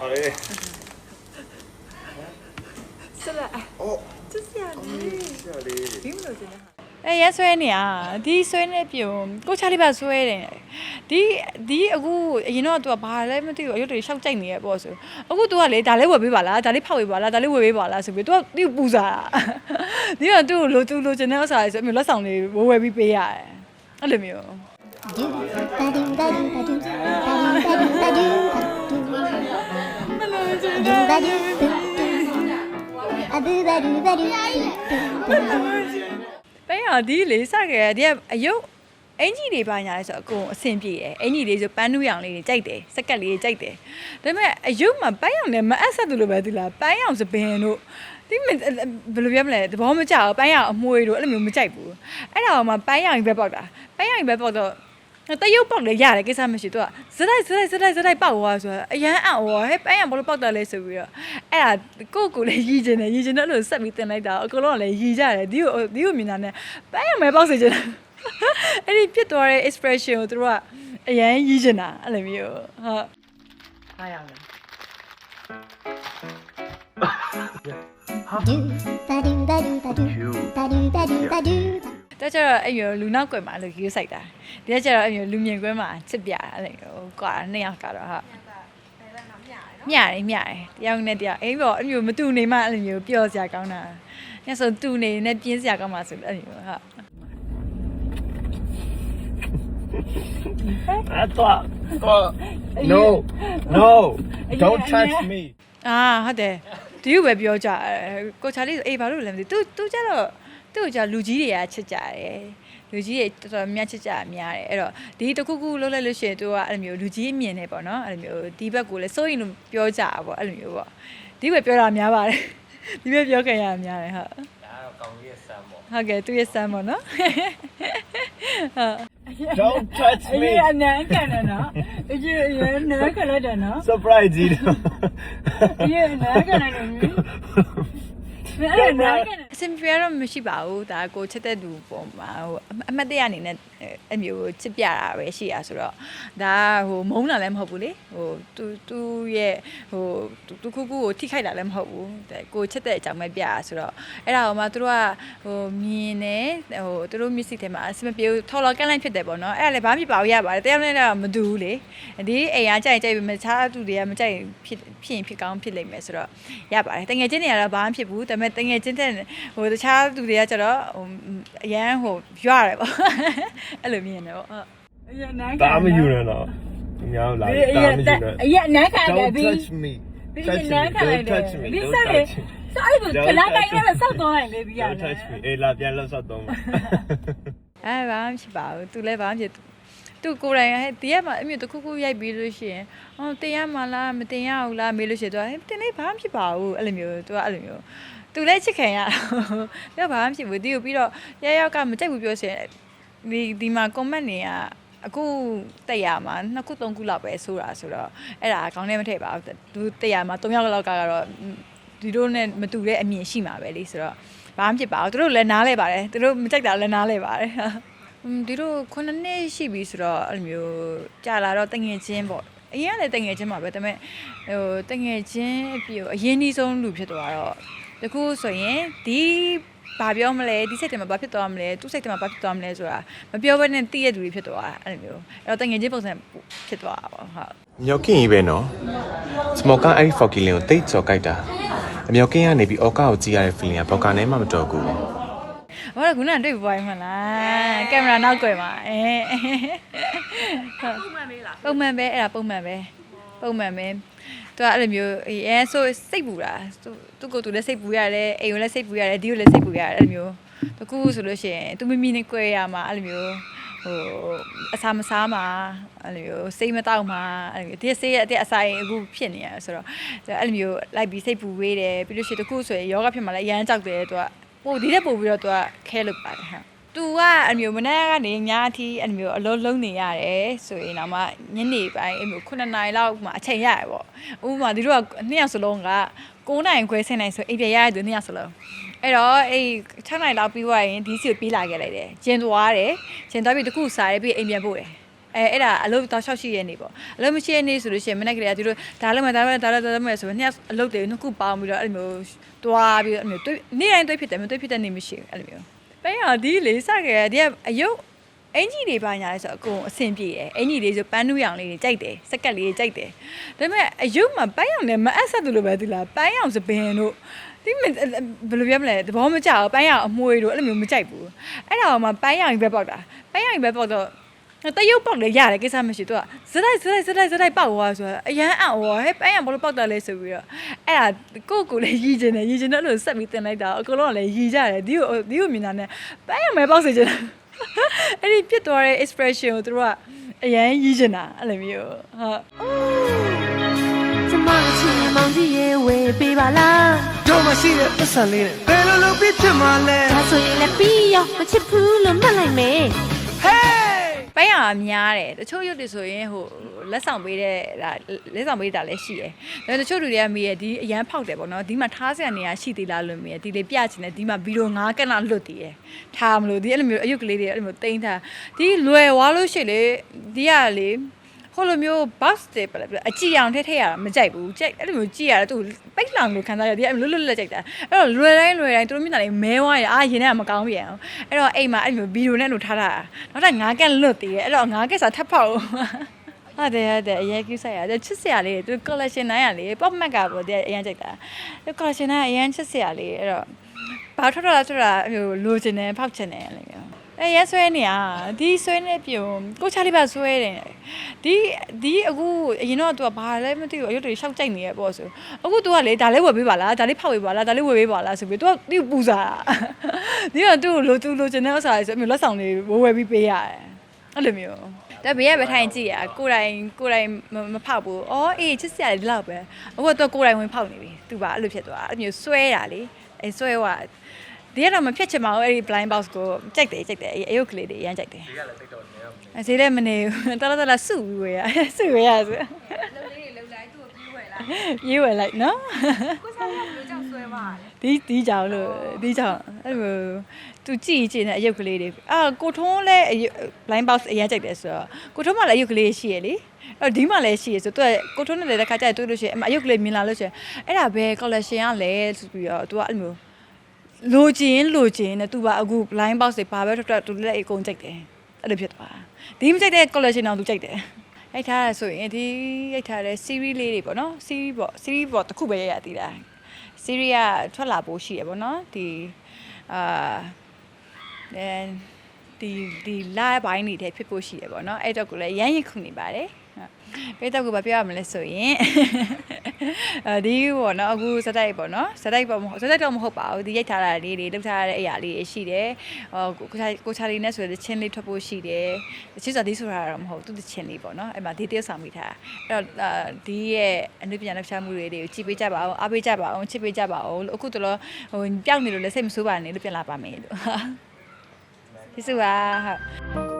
好嘞。ဆက်လက်အော်သူဆရာလေးဆရာလေးဘီမလို့ကျင်းတာအဲရဲဆွဲနေရဒီဆွဲနေပြုံကိုချားလေးပါဆွဲတယ်ဒီဒီအခုအရင်တော့ तू ဘာလဲမသိဘူးအရွတ်တွေရှောက်ကြိုက်နေရပေါ့ဆိုအခု तू ကလေဒါလေးဝယ်ပေးပါလားဒါလေးဖောက်ပေးပါလားဒါလေးဝယ်ပေးပါလားဆိုပြီး तू ကသူ့ပူစားဒီက तू လို तू လိုချင်တဲ့ဥစ္စာလေးဆိုမျိုးလက်ဆောင်လေးဝယ်ဝယ်ပြီးပေးရတယ်အဲ့လိုမျိုး Do ba do ba do ba do ba do ba do ပဲရဒီလေးစခဲ့ဒီကအယုတ်အင်ကြီးတွေပါညာလဲဆိုအကုန်အဆင်ပြေတယ်အင်ကြီးလေးဆိုပန်းနူးရောင်လေးတွေကြိုက်တယ်စက်ကက်လေးတွေကြိုက်တယ်ဒါပေမဲ့အယုတ်မှာပန်းရောင်နဲ့မအပ်ဆက်သူလိုပဲဒီလားပန်းရောင်စပင်တို့ဒီမဘယ်လိုပြောမလဲသဘောမကျဘူးပန်းရောင်အမွှေးတို့အဲ့လိုမျိုးမကြိုက်ဘူးအဲ့ဒါမှပန်းရောင်ပဲပေါက်တာပန်းရောင်ပဲပေါက်တော့ တရုပ်ပေါက်လေရတယ်ကိစ္စမရှိသူကဇလိုက်ဇလိုက်ဇလိုက်ဇလိုက်ပေါက်သွားဆိုတော့အရန်အံ့ဩဟဲ့ပန်းရောင်ဘာလို့ပေါက်တာလဲဆိုပြီးတော့အဲ့ဒါကိုယ့်ကိုယ်လည်းရည်ကျင်တယ်ရည်ကျင်တော့လို့ဆက်ပြီးတင်လိုက်တာအကုန်လုံးကလည်းရည်ကြတယ်ဒီကိုဒီကိုမြင်တာနဲ့ပန်းရောင်ပဲပေါက်စေချင်တယ်အဲ့ဒီဖြစ်သွားတဲ့ expression ကိုသူတို့ကအရန်ရည်ချင်တာအဲ့လိုမျိုးဟုတ်အားရမယ် do ba do ba do ba do ba do ba do ba do တက်ကြတော့အဲ့မျိုးလူနောက်ကွယ်မှာလူယူဆိုင်တာဒီကကြတော့အဲ့မျိုးလူမြင်ကွယ်မှာချစ်ပြတာအဲ့လိုကွာနှစ်ယောက်ကတော့ဟာမျှတယ်မျှတယ်တယောက်နဲ့တယောက်အဲ့ပေါ်အဲ့မျိုးမတူနေမှအဲ့လိုမျိုးပျော်စရာကောင်းတာညဆိုတူနေနဲ့ပြင်းစရာကောင်းမှဆိုလို့အဲ့မျိုးဟာအဲ့တော့ no no don't touch me အာဟုတ်တယ်ဒီလိုပဲပြောကြကိုချာလေးဆိုအေးဘာလို့လဲမသိသူသူကျတော့ သူ့ကိုကျလူကြီးတွေကချစ်ကြတယ်လူကြီးတွေတော်တော်များချစ်ကြများတယ်အဲ့တော့ဒီတစ်ခုခုလုပ်လိုက်လို့ရှိရင် तू ကအဲ့လိုမျိုးလူကြီးအမြင်နဲ့ပေါ့နော်အဲ့လိုမျိုးဒီဘက်ကိုလည်းစိုးရင်လို့ပြောကြတာပေါ့အဲ့လိုမျိုးပေါ့ဒီဘက်ပြောတာများပါတယ်ဒီဘက်ပြောခင်ရတာများတယ်ဟုတ်ဒါတော့ကောင်းကြီးရဲ့ဆမ်းပေါ့ဟုတ်ကဲ့သူရဲ့စမ်းပေါ့နော်ဟုတ် Don't touch အ me ရင်အနမ်းကန်တယ်နော်အရင်အရင်နမ်းကန်လိုက်တယ်နော် surprise ကြီးအရင်နမ်းကန်လိုက်တယ်မင်းအဲ့နမ်းကန် တယ်အစင်ပြတော့မရှိပါဘူးဒါကိုချစ်တဲ့သူပုံမှာဟိုအမတ်တရအနေနဲ့အမျိုးချစ်ပြတာပဲရှိရဆိုတော့ဒါဟိုမုန်းတာလည်းမဟုတ်ဘူးလေဟိုသူသူရဲ့ဟိုသူခုခုကိုထိခိုက်တာလည်းမဟုတ်ဘူးဒါကိုချစ်တဲ့အကြောင်းပဲပြရဆိုတော့အဲ့ဒါဟိုမှာသူတို့ကဟိုမြင်နေဟိုသူတို့ music ထဲမှာအစမပြေဘူးထော်လော်ကန်လိုက်ဖြစ်တယ်ပေါ့နော်အဲ့ဒါလည်းဘာမှဖြစ်ပါဘူးရပါတယ်တရားနဲ့တော့မတူဘူးလေဒီအိမ်ကကြိုက်ကြိုက်ပဲမချားသူတွေကမကြိုက်ဖြစ်ဖြစ်ရင်ဖြစ်ကောင်းဖြစ်လိမ့်မယ်ဆိုတော့ရပါတယ်တငယ်ချင်းတွေကတော့ဘာမှဖြစ်ဘူးဒါပေမဲ့တငယ်ချင်းတဲ့ဟိုတခြားသူတွေကကျတော့ဟိုအရန်ဟိုရွရတယ်ပေါ့အဲ့လိုမြင်တယ်ပေါ့ဟုတ်အရင်နမ်းကန်ဒါမယူနဲ့တော့ညောင်းလာအဒါရင်မယူနဲ့အရင်နမ်းကန်တယ် Don't ဒီ touch me ဒီ touch န me မ်းကန်လိုက် Don't တယ် touch me ဒီ Don't ဆက်လေ touch me စိုက်ဘူးကလာတိုင်းနဲ့စောက်သွားရင်လေဒီရ Don't touch me အေးလာပြန်လို့ဆော့တော့မှာအဲဘာမှဖြစ်ပါဘူးသူလည်းဘာမှဖြစ်သူကိုယ်တိုင်ဟဲ့ဒီကမှာအမျိုးတစ်ခုခုရိုက်ပြီးလို့ရှိရင်အော်တင်ရမှာလားမတင်ရဘူးလားမေးလို့ရှိရင်သူကဟဲ့တင်လေးဘာမှဖြစ်ပါဘူးအဲ့လိုမျိုးသူကအဲ့လိုမျိုး သူလည်းချစ်ခင်ရတာပြောဘာမှဖြစ်ဘူးဒီကိုပြီးတော့ရရောက်ကမကြိုက်ဘူးပြောရှင်ဒီဒီမှာ comment တွေကအခုတက်ရမှာနှစ်ခုသုံးခုလောက်ပဲဆိုတာဆိုတော့အဲ့ဒါကောင်းနေမထည့်ပါဘူးသူတက်ရမှာ၃ယောက်လောက်ကတော့ဒီတို့နဲ့မတူတဲ့အမြင်ရှိမှာပဲလေဆိုတော့ဘာမှဖြစ်ပါဘူးသူတို့လည်းနားလဲပါတယ်သူတို့မကြိုက်တာလည်းနားလဲပါတယ်อืมဒီတော့ခုနှစ်နှစ်ရှိပြီဆိုတော့အဲ့လိုမျိုးကြာလာတော့တငယ်ချင်းပေါ့အရင်ကလည်းတငယ်ချင်းပါပဲဒါပေမဲ့ဟိုတငယ်ချင်းအပြည့်အရင်ကြီးဆုံးလူဖြစ်သွားတော့ တခုဆိုရင်ဒီဘာပြောမလဲဒီစိတ်ထဲမှာဘာဖြစ်သွားမလဲသူ့စိတ်ထဲမှာဘာဖြစ်သွားမလဲဆိုတာမပြောဘဲနဲ့သိရတဲ့လူတွေဖြစ်သွားတာအဲ့လိုမျိုးအဲ့တော့တငယ်ချင်းပုံစံဖြစ်သွားတာပေါ့ဟုတ်မြောက်ကင်းကြီးပဲနော်စမော်ကအဲ့ဒီဖော်ကီလင်ကိုတိတ်ကြော်ကြိုက်တာအမြောက်ကင်းကနေပြီးအော်ကာကိုကြည့်ရတဲ့ feeling ကဘော်ကာနဲ့မှမတော်ဘူးဘာလို့ခုနကတွေ့ပွားရမလားကင်မရာနောက်ကွယ်မှာအဲပုံမှန်ပဲလားပုံမှန်ပဲအဲ့ဒါပုံမှန်ပဲ ပုံမှန်ပဲသူကအဲ့လိုမျိုးအဲဆိုစိတ်ပူတာသူသူကိုယ်သူလည်းစိတ်ပူရတယ်အိမ်ကိုလည်းစိတ်ပူရတယ်ဒီကိုလည်းစိတ်ပူရတယ်အဲ့လိုမျိုးတကူဆိုလို့ရှိရင်သူမမီနဲ့ကွဲရမှာအဲ့လိုမျိုးဟိုအစာမစားမှာအဲ့လိုမျိုးစိတ်မတောက်မှာအဲ့လိုမျိုးဒီစိတ်ရဲ့အတဲ့အစာရင်အခုဖြစ်နေရဆိုတော့အဲ့လိုမျိုးလိုက်ပြီးစိတ်ပူဝေးတယ်ပြီးလို့ရှိရင်တကူဆိုရင်ယောဂဖြစ်မှာလည်းအရန်ကြောက်တယ်သူကပိုဒီတဲ့ပို့ပြီးတော့သူကခဲလုပ်ပါတယ်ဟာ သူကအမျိုးမနေ့ကနေညအထိအမျိုးအလုံးလုံးနေရတယ်ဆိုရင်တော့မှညနေပိုင်းအမျိုး9နာရီလောက်မှအချိန်ရရပေါ့ဥပမာဒီတို့ကနှစ်ယောက်စလုံးက9နာရီခွဲ10နာရီဆိုအိမ်ပြန်ရရသူနှစ်ယောက်စလုံးအဲ့တော့အဲ့6နာရီလောက်ပြီးသွားရင်ဒီစီကိုပြေးလာခဲ့လိုက်တယ်ကျင်သွားတယ်ကျင်သွားပြီးတခုစားတယ်ပြီးအိမ်ပြန်ပို့တယ်အဲအဲ့ဒါအလုပ်တော့6ရှိရနေပေါ့အလုပ်မရှိရနေဆိုလို့ရှိရင်မနေ့ကလေးကသူတို့ဒါလည်းမဒါလည်းဒါလည်းဒါလည်းမဲ့ဆိုတော့နှစ်အလုပ်တွေနှစ်ခုပေါင်းပြီးတော့အဲ့လိုမျိုးတွားပြီးတော့အဲ့လိုမျိုးနေ့တိုင်းတွေ့ဖြစ်တယ်မတွေ့ဖြစ်တဲ့နေ့မရှိဘူးအဲ့လိုမျိုး ပဲရဒီလေးစခဲ့ဒီကအယုတ်အင်ကြီးတွေပါညာလဲဆိုအကုန်အဆင်ပြေတယ်အင်ကြီးတွေဆိုပန်းနူးရောင်လေးတွေကြိုက်တယ်စက်ကက်လေးတွေကြိုက်တယ်ဒါပေမဲ့အယုတ်မှာပန်းရောင်နဲ့မအပ်ဆက်သူလိုပဲသူလားပန်းရောင်စပင်တို့ဒီမဘယ်လိုပြောမလဲသဘောမကျဘူးပန်းရောင်အမွှေးတို့အဲ့လိုမျိုးမကြိုက်ဘူးအဲ့ဒါမှပန်းရောင်ကြီးပဲပေါက်တာပန်းရောင်ကြီးပဲပေါက်တော့ တရုပ်ပေါက်လည်းရတယ်ကိစ္စမရှိသူကဇလိုက်ဇလိုက်ဇလိုက်ဇလိုက်ပေါက်သွားဆိုတော့အရန်အံ့ဩဟဲ့ပန်းရဘာလို့ပေါက်တာလဲဆိုပြီးတော့အဲ့ဒါကိုယ့်ကိုယ်လည်းရည်ကျင်တယ်ရည်ကျင်တယ်လို့ဆက်ပြီးတင်လိုက်တာအကုန်လုံးကလည်းရည်ကြတယ်ဒီကိုဒီကိုမြင်တာနဲ့ပန်းရမဲပေါက်စေချင်တာအဲ့ဒီပြစ်သွားတဲ့ expression ကိုသူတို့ကအရန်ရည်ကျင်တာအဲ့လိုမျိုးဟုတ်ကျမတို့ချင်မောင်ကြီးရဲ့ဝေပေးပါလားတို့မရှိတဲ့ပတ်စံလေးနဲ့ဘယ်လိုလုပ်ပြီးဖြစ်မှာလဲဒါဆိုရင်လည်းပြီးရောမချစ်ဘူးလို့မှတ်လိုက်မယ် ပန်းရများတယ်တချို့ရုပ်တွေဆိုရင်ဟိုလက်ဆောင်ပေးတဲ့ဒါလက်ဆောင်ပေးတာလည်းရှိတယ်ဒါပေမဲ့တချို့လူတွေကမေးရဒီအရန်ဖောက်တယ်ပေါ့နော်ဒီမှာထားစရာနေရာရှိသေးလားလို့မေးရဒီလေးပြချင်တယ်ဒီမှာဗီဒီယို9ကက်လောက်လွတ်တည်ရထားမလို့ဒီအဲ့လိုမျိုးအယုတ်ကလေးတွေအဲ့လိုမျိုးတင်ထားဒီလွယ်သွားလို့ရှိလေဒီကလေ ဟိုလိုမျိုး box တွေပဲအကြည့်အောင်ထည့်ထည့်ရတာမကြိုက်ဘူးကြိုက်အဲ့လိုမျိုးကြည့်ရတာသူပိတ်လောင်လို့ခံစားရဒီအဲ့လိုလွတ်လွတ်လပ်ကြိုက်တာအဲ့တော့လွယ်တိုင်းလွယ်တိုင်းသူတို့မျက်နှာလေးမဲသွားရအာရင်ထဲကမကောင်းပြန်အောင်အဲ့တော့အိမ်မှာအဲ့လိုမျိုးဗီဒီယိုနဲ့လို့ထားတာနောက်ထပ်9ကက်လွတ်တည်ရအဲ့တော့9ကက်စာထပ်ဖောက်ဟုတ်တယ်ဟုတ်တယ်အရင်ကျဆိုင်ရတယ်ချစ်စရာလေးသူ collection နိုင်ရလေ pop mac ကပေါ့တဲ့အရင်ကြိုက်တာသူ collection နိုင်အရင်ချစ်စရာလေးအဲ့တော့ဘာထွက်ထွက်လာထွက်လာဟိုလိုချင်တယ်ဖောက်ချင်တယ်အဲ့လိုမျိုး အဲရဲဆွဲနေอ่ะဒီဆွဲနေပြုံကိုချာလေးပါဆွဲတယ်ဒီဒီအခုအရင်တော့ तू ကဘာလဲမသိဘူးအရုပ်တွေရှောက်ကြိုက်နေရပေါ့ဆိုအခု तू ကလေဒါလေးဝယ်ပေးပါလားဒါလေးဖောက်ပေးပါလားဒါလေးဝယ်ပေးပါလားဆိုပြီး तू ကဒီပူစားဒီက तू လို तू လိုချင်တဲ့ဥစ္စာတွေဆိုအမျိုးလက်ဆောင်တွေဝယ်ဝယ်ပြီးပေးရတယ်အဲ့လိုမျိုးဒါဘေးကပဲထိုင်ကြည့်ရကိုယ်တိုင်ကိုယ်တိုင်မဖောက်ဘူးအော်အေးချစ်စရာဒီလောက်ပဲအခုတော့ကိုယ်တိုင်ဝင်ဖောက်နေပြီ तू ပါအဲ့လိုဖြစ်သွားအဲ့မျိုးဆွဲတာလေအဲဆွဲသွား ဒီကတော့မဖြတ်ချင်ပါဘူးအဲ့ဒီ blind box ကိုကြိုက်တယ်ကြိုက်တယ်အယုတ်ကလေးတွေအရင်ကြိုက်တယ်ဒီကလည်းတိတ်တော့နေရောအဲဈေးလည်းမနေဘူးတော်တော်တော်စုပြီးဝယ်ရစုဝယ်ရဆိုလုံးလေးတွေလုံးလိုက်သူ့ကိုပြေးဝယ်လိုက်ပြေးဝယ်လိုက်နော်ကိုစားရဘယ်လိုကြောင့်ဆွဲပါလဲဒီဒီကြောင်လို့ဒီကြောင်အဲ့လိုသူကြည့်ကြည့်နေအယုတ်ကလေးတွေအာကိုထုံးလည်း blind box အရင်ကြိုက်တယ်ဆိုတော့ကိုထုံးမှလည်းအယုတ်ကလေးရှိရလေအဲ့ဒီမှာလည်းရှိရဆိုတော့ကိုထုံးနဲ့လည်းတစ်ခါကြိုက်တွေ့လို့ရှိရင်အယုတ်ကလေးမြင်လာလို့ရှိရင်အဲ့ဒါဘယ် collection ကလဲဆိုပြီးတော့ तू ကအဲ့လိုမျိုး လိုချင်လိုချင်နဲ့သူကအခု blind box တွေဘာပဲထွက်ထွက်သူလည်းအကုန်ကြိုက်တယ်အဲ့လိုဖြစ်သွားဒီမကြိုက်တဲ့ collection အောင်သူကြိုက်တယ်ရိုက်ထားရဆိုရင်ဒီရိုက်ထားတဲ့ series လေးတွေပေါ့နော် series ပေါ့ series ပေါ့တစ်ခုပဲရိုက်ရသေးတာ series ကထွက်လာဖို့ရှိရပေါ့နော်ဒီအာအဲ ဒီဒီလာပိုင်းတွေတည်းဖြစ်ဖို့ရှိရပေါ့နော်အဲ့တော့ကိုလည်းရမ်းရင်ခုနေပါတယ်ဟုတ်ပေးတော့ကိုဘာပြောရမလဲဆိုရင်အဲဒီပေါ့နော်အခုစတိုက်ပေါ့နော်စတိုက်ပေါ့မဟုတ်စတိုက်တော့မဟုတ်ပါဘူးဒီရိုက်ထားတာလေးတွေလုပ်ထားတဲ့အရာလေးတွေရှိတယ်ဟောကိုချာကိုချာလေးနဲ့ဆိုတဲ့ချင်းလေးထွက်ဖို့ရှိတယ်ချစ်စာဒီဆိုတာတော့မဟုတ်သူ့ချင်းလေးပေါ့နော်အဲ့မှာဒီတယောက်ဆောင်မိထားအဲ့တော့ဒီရဲ့အနုပညာလှချမှုတွေကိုကြည့်ပေးကြပါအောင်အားပေးကြပါအောင်ချစ်ပေးကြပါအောင်လို့အခုတော့ဟိုပျောက်နေလို့လည်းစိတ်မဆိုးပါနဲ့လို့ပြန်လာပါမယ်လို့ ဒီစုပါဟုတ်